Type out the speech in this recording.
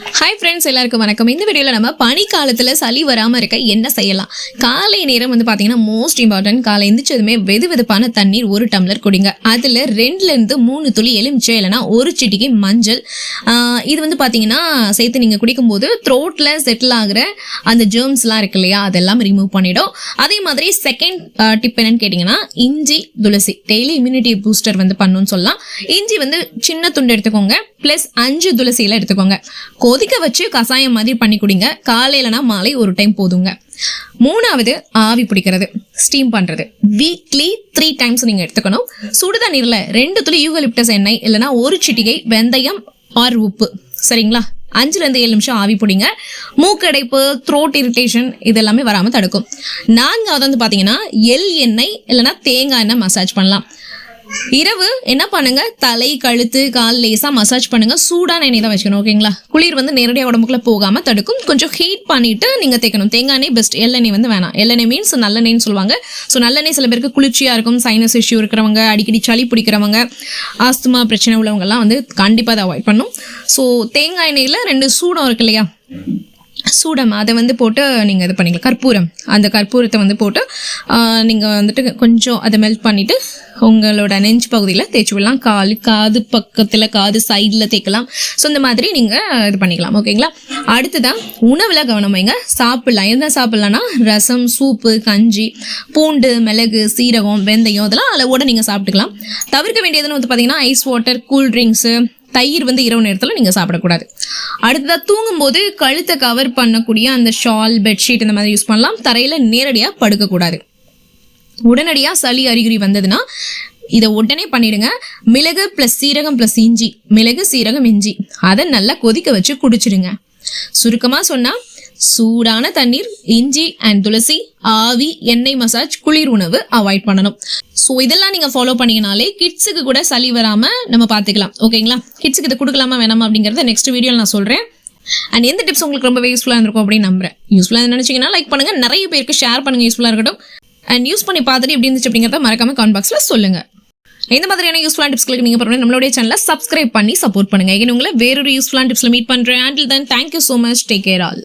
Hi friends எல்லாருக்கும் வணக்கம். இந்த வீடியோவில் நம்ம பனிக்காலத்தில் சளி வராமல் இருக்க என்ன செய்யலாம்? காலை நேரம் வந்து பார்த்தீங்கன்னா மோஸ்ட் இம்பார்ட்டன்ட் காலை எந்திரிச்சதுமே வெது வெதுப்பான தண்ணீர் ஒரு டம்ளர் குடிங்க. அதில் ரெண்டுலேருந்து மூணு துளி எலுமிச்சை இல்லைனா ஒரு சிட்டிக்கு மஞ்சள். இது வந்து பார்த்தீங்கன்னா சேர்த்து நீங்கள் குடிக்கும்போது த்ரோட்டில் செட்டில் ஆகிற அந்த ஜேர்ம்ஸ்லாம் இருக்கு இல்லையா அதெல்லாம் ரிமூவ் பண்ணிடும். அதே மாதிரி செகண்ட் டிப் என்னன்னு கேட்டிங்கன்னா இஞ்சி துளசி. டெய்லி இம்யூனிட்டி பூஸ்டர் வந்து பண்ணுன்னு சொல்லலாம். இஞ்சி வந்து சின்ன துண்டு எடுத்துக்கோங்க. ப்ளஸ் அஞ்சு துளசியில எடுத்துக்கோங்க. கொதிக்க வச்சு கஷாயம் மாதிரி பண்ணி குடிங்க. காலையிலனா மாலை ஒரு டைம் போதுங்க. மூணாவது ஆவி பிடிக்கிறது. ஸ்டீம் பண்ணுறது வீக்லி த்ரீ டைம்ஸ் நீங்கள் எடுத்துக்கணும். சுடுதண்ணீர்ல ரெண்டு துளி யூகலிப்டஸ் எண்ணெய் இல்லைன்னா ஒரு சிட்டிகை வெந்தயம் ஆர் உப்பு. சரிங்களா? அஞ்சுலேருந்து ஏழு நிமிஷம் ஆவி பிடிங்க. மூக்கடைப்பு த்ரோட் இரிட்டேஷன் இது எல்லாமே வராமல் தடுக்கும். நான்காவது வந்து பார்த்தீங்கன்னா எள் எண்ணெய் இல்லைன்னா தேங்காய் எண்ணெய் மசாஜ் பண்ணலாம். இரவு என்ன பண்ணுங்க? தலை கழுத்து கால் லேசா மசாஜ் பண்ணுங்க. சூடான எண்ணெய் தான் வச்சுக்கணும் ஓகேங்களா குளிர் வந்து நேரடியாக உடம்புக்குள்ள போகாம தடுக்கும். கொஞ்சம் ஹீட் பண்ணிட்டு நீங்க தேய்க்கணும். தேங்காய் எண்ணெய் பெஸ்ட் எள்ளெண்ணெய் வந்து வேணாம். எள்ளெண்ணெய் மீன்ஸ் நல்லெண்ணெய்னு சொல்லுவாங்க. ஸோ நல்லெண்ணெய் சில பேருக்கு குளிர்ச்சியா இருக்கும் சைனஸ் இஷ்யூ இருக்கிறவங்க அடிக்கடி சளி பிடிக்கிறவங்க ஆஸ்துமா பிரச்சனை உள்ளவங்கலாம் வந்து கண்டிப்பாக அதை அவாய்ட் பண்ணும் ஸோ தேங்காய் எண்ணெயில் ரெண்டு சூடம் இருக்கு இல்லையா? சூடம் அதை வந்து போட்டு நீங்கள் இது பண்ணிக்கலாம். கற்பூரம். அந்த கற்பூரத்தை வந்து போட்டு நீங்கள் வந்துட்டு கொஞ்சம் அதை மெல்ட் பண்ணிவிட்டு உங்களோட நெஞ்சு பகுதியில் தேய்ச்சி விடலாம். கால் காது பக்கத்தில் காது சைடில் தேய்க்கலாம். ஸோ இந்த மாதிரி நீங்கள் இது பண்ணிக்கலாம். ஓகேங்களா? அடுத்ததான் உணவில் கவனம் வைங்க. சாப்பிட்லாம். என்ன சாப்பிட்லான்னா ரசம் சூப்பு கஞ்சி பூண்டு மிளகு சீரகம் வெந்தயம் இதெல்லாம் அளவோடு நீங்கள் சாப்பிட்டுக்கலாம். தவிர்க்க வேண்டியதுன்னு வந்து பார்த்தீங்கன்னா ஐஸ் வாட்டர் கூல் ட்ரிங்க்ஸு தயிர் வந்து இரவு நேரத்தில் நீங்கள் சாப்பிடக்கூடாது. அடுத்ததாக தூங்கும்போது கழுத்தை கவர் பண்ணக்கூடிய அந்த ஷால் பெட்ஷீட் இந்த மாதிரி யூஸ் பண்ணலாம். தரையில் நேரடியாக படுக்கக்கூடாது. உடனடியாக சளி அறிகுறி வந்ததுன்னா இதை உடனே பண்ணிடுங்க. மிளகு ப்ளஸ் சீரகம் ப்ளஸ் இஞ்சி. மிளகு சீரகம் இஞ்சி. அதை நல்லா கொதிக்க வச்சு குடிச்சிடுங்க. சுருக்கமாக சொன்னால் சூடான தண்ணீர் இஞ்சி அண்ட் துளசி ஆவி எண்ணெய் மசாஜ் குளிர் உணவு அவாய்ட் பண்ணணும். ஸோ இதெல்லாம் நீங்கள் ஃபாலோ பண்ணீங்கனாலே கிட்ஸுக்கு கூட சளி வராமல் நம்ம பார்த்துக்கலாம் ஓகேங்களா கிட்ஸுக்கு இதை கொடுக்கலாமா வேணாமா அப்படிங்கிறத நெக்ஸ்ட் வீடியோவில் நான் சொல்கிறேன் அண்ட் எந்த டிப்ஸ் உங்களுக்கு ரொம்ப யூஸ்ஃபுல்லாக இருந்திருக்கும் அப்படின்னு நம்புறேன். யூஸ்ஃபுல்லாக நினச்சிங்கன்னா லைக் பண்ணுங்கள் நிறைய பேருக்கு ஷேர் பண்ணுங்கள் யூஸ்ஃபுல்லாக இருக்கட்டும். அண்ட் யூஸ் பண்ணி பார்த்துட்டு எப்படி இருந்துச்சு அப்படிங்கிறத மறக்காம கமெண்ட் பாக்ஸில் சொல்லுங்கள் இந்த மாதிரியான யூஸ்ஃபுல்லான டிப்ஸ்களுக்கு நீங்கள் பண்ணணும் நம்மளுடைய சேனலை சப்ஸ்கிரைப் பண்ணி சப்போர்ட் பண்ணுங்கள் ஏன்னா உங்களை வேறொரு யூஸ்ஃபுல்லான டிப்ஸில் மீட் பண்ணுறேன் until then thank you so much take care all